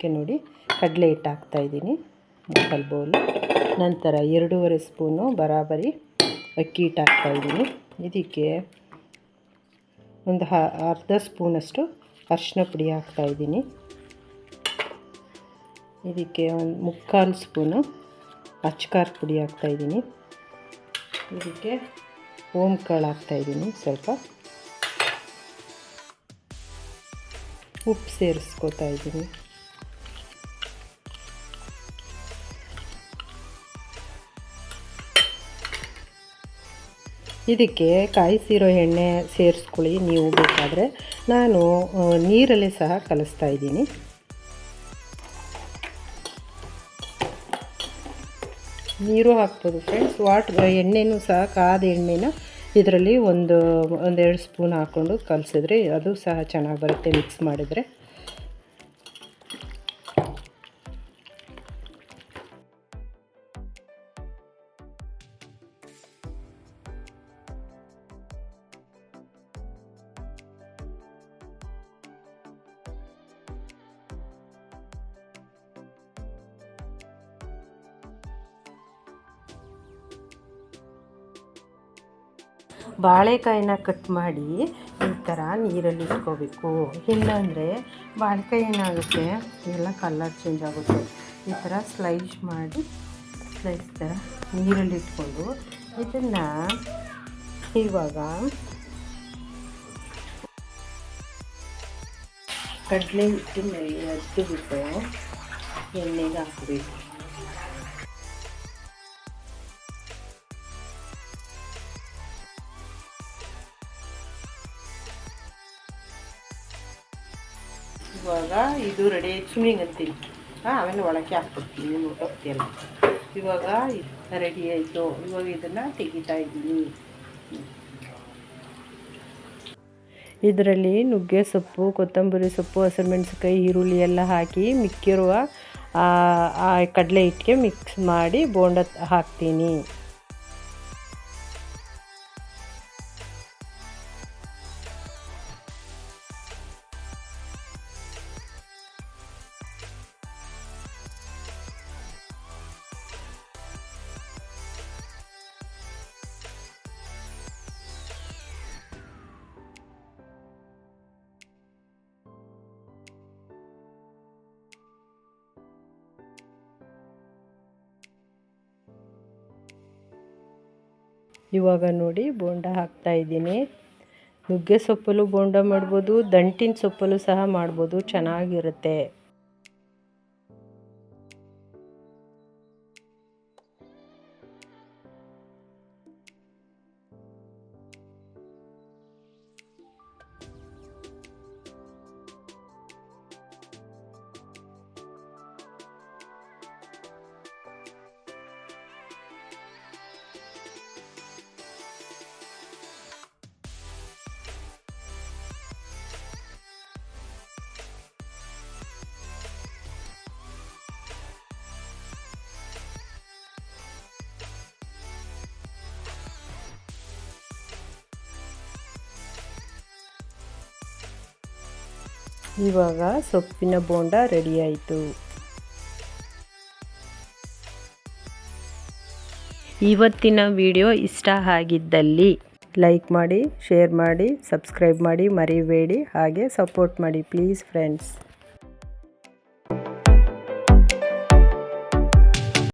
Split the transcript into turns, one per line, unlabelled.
ಇದಕ್ಕೆ ನೋಡಿ ಕಡಲೆ ಹಿಟ್ಟು ಹಾಕ್ತಾಯಿದ್ದೀನಿ ಮುಕ್ಕಲ್ ಬೌಲು ನಂತರ ಎರಡೂವರೆ ಸ್ಪೂನು ಬರಾಬರಿ ಅಕ್ಕಿ ಹಿಟ್ಟು ಹಾಕ್ತಾಯಿದ್ದೀನಿ ಇದಕ್ಕೆ ಒಂದು ಅರ್ಧ ಸ್ಪೂನಷ್ಟು ಅರಿಶಿನ ಪುಡಿ ಹಾಕ್ತಾಯಿದ್ದೀನಿ ಇದಕ್ಕೆ ಒಂದು ಮುಕ್ಕಾಲು ಸ್ಪೂನು ಅಚ್ಚಕಾರ ಪುಡಿ ಹಾಕ್ತಾಯಿದ್ದೀನಿ ಇದಕ್ಕೆ ಓಮ್ ಕಾಳು ಹಾಕ್ತಾಯಿದ್ದೀನಿ ಸ್ವಲ್ಪ. ಉಪ್ಪು ಸೇರಿಸ್ಕೋತಾ ಇದ್ದೀನಿ. ಇದಕ್ಕೆ ಕಾಯಿಸಿರೋ ಎಣ್ಣೆ ಸೇರಿಸ್ಕೊಳ್ಳಿ ನೀವು ಬೇಕಾದರೆ. ನಾನು ನೀರಲ್ಲಿ ಸಹ ಕಲಿಸ್ತಾ ಇದ್ದೀನಿ. ನೀರು ಹಾಕ್ಬೋದು ಫ್ರೆಂಡ್ಸ್ ವಾಟ್ ಎಣ್ಣೆನೂ ಸಹ ಕಾದ ಎಣ್ಣೆನ ಇದರಲ್ಲಿ ಒಂದು, ಒಂದೆರಡು ಸ್ಪೂನ್ ಹಾಕ್ಕೊಂಡು ಕಲಸಿದ್ರೆ ಅದು ಸಹ ಚೆನ್ನಾಗಿ ಬರುತ್ತೆ ಮಿಕ್ಸ್ ಮಾಡಿದರೆ. ಬಾಳೆಕಾಯಿನ ಕಟ್ ಮಾಡಿ ಈ ಥರ ನೀರಲ್ಲಿ ಇಟ್ಕೋಬೇಕು. ಇಲ್ಲಾಂದರೆ ಬಾಳೆಕಾಯಿ ಏನಾಗುತ್ತೆ? ಎಲ್ಲ ಕಲರ್ ಚೇಂಜ್ ಆಗುತ್ತೆ. ಈ ಥರ ಸ್ಲೈಸ್ ಮಾಡಿ ಸ್ಲೈಸ್ ಥರ ನೀರಲ್ಲಿ ಇಟ್ಕೊಂಡು ಇದನ್ನು ಇವಾಗ ಕಡಲೆ ಹಿಟ್ಟಿನಲ್ಲಿ ಅದ್ದು ಬಿಟ್ಟು ಎಣ್ಣೆಗೆ ಹಾಕಬೇಕು. ಇವಾಗ ಇದು ರೆಡಿ ಸ್ವಿಮ್ಮಿಂಗ್ ಅಂತೀನಿ ಹಾಂ, ಆಮೇಲೆ ಒಳಕ್ಕೆ ಹಾಕ್ಬಿಡ್ತೀನಿ, ನೀವು ಹೋಗ್ತಿಯಲ್ಲ ಇವಾಗ ರೆಡಿ ಆಯಿತು. ಇವಾಗ ಇದನ್ನು ತೆಗಿತಾ ಇದ್ದೀನಿ. ಇದರಲ್ಲಿ ನುಗ್ಗೆ ಸೊಪ್ಪು, ಕೊತ್ತಂಬರಿ ಸೊಪ್ಪು ಹಸಿರುಮೆಣಸಿನ್ಕಾಯಿ ಈರುಳ್ಳಿ ಎಲ್ಲ ಹಾಕಿ ಮಿಕ್ಕಿರುವ ಕಡಲೆ ಹಿಟ್ಟಿಗೆ ಮಿಕ್ಸ್ ಮಾಡಿ ಬೋಂಡ ಹಾಕ್ತೀನಿ. ಇವಾಗ ನೋಡಿ ಬೋಂಡ ಹಾಕ್ತಾ ಇದ್ದೀನಿ. ನುಗ್ಗೆ ಸೊಪ್ಪಲ್ಲೂ ಬೋಂಡ ಮಾಡ್ಬೋದು ದಂಟಿನ ಸೊಪ್ಪಲ್ಲೂ ಸಹ ಮಾಡ್ಬೋದು ಚೆನ್ನಾಗಿರುತ್ತೆ. ಇವಾಗ ಸೊಪ್ಪಿನ ಬೋಂಡ ರೆಡಿ ಆಯಿತು. ಇವತ್ತಿನ ವಿಡಿಯೋ ಇಷ್ಟ ಆಗಿದ್ದಲ್ಲಿ ಲೈಕ್ ಮಾಡಿ ಶೇರ್ ಮಾಡಿ ಸಬ್ಸ್ಕ್ರೈಬ್ ಮಾಡಿ ಮರಿಬೇಡಿ, ಹಾಗೆ ಸಪೋರ್ಟ್ ಮಾಡಿ ಪ್ಲೀಸ್ ಫ್ರೆಂಡ್ಸ್